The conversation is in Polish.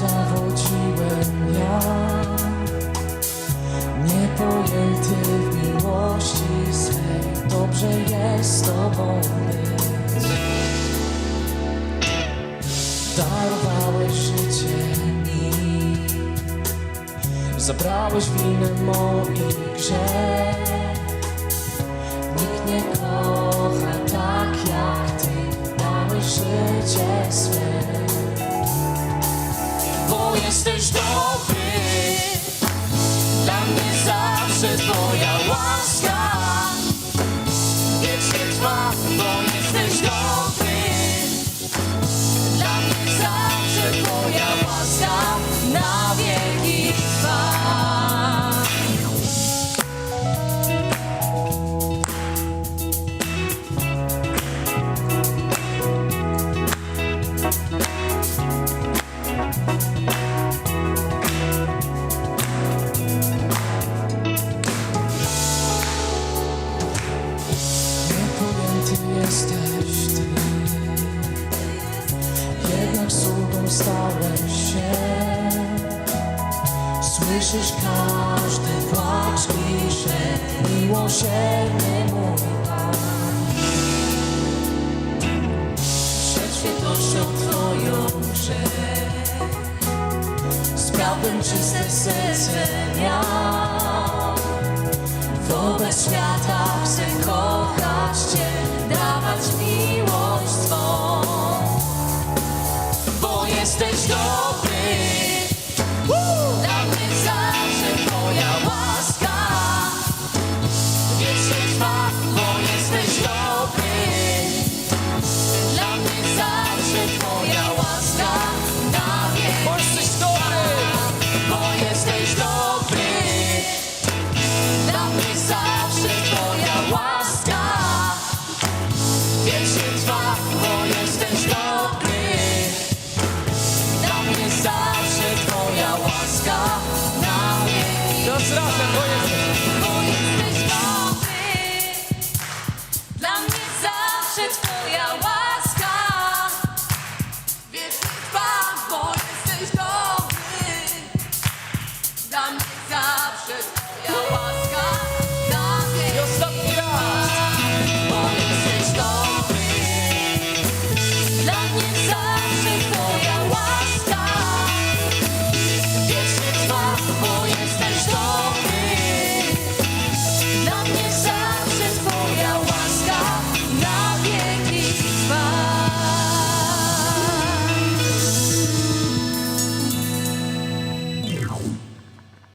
zawodziłem ja. Niepojęty w miłości swej Dobrze jest z Tobą być. Darowałeś życie mi. Zabrałeś winę mój grzech. Nikt nie kocha tak jak Ty. Dałeś życie swe. Jesteś dobry, dla mnie zawsze Twoja łaska. Wiecznie trwa, bo jesteś dobry. Dla mnie zawsze Twoja łaska. Na wieki stałeś się. Słyszysz każdy płacz i Miłosierny mój Pan. Przed świętością Twoją grzech Z prawdą czyste serce miał. Wobec świata chcę kochać dla mnie zawsze Twoja łaska. Wiecznie trwa, bo jesteś dobry, dla mnie zawsze Twoja łaska na wieki. Bo jesteś dobry. Dla mnie zawsze Twoja Bo jesteś dobry, dla mnie zawsze twoja łaska. Wiecznie trwa, bo jesteś dobry, dla mnie zawsze twoja łaska. Dla mnie bo jesteś dobry, dla mnie zawsze twoja łaska.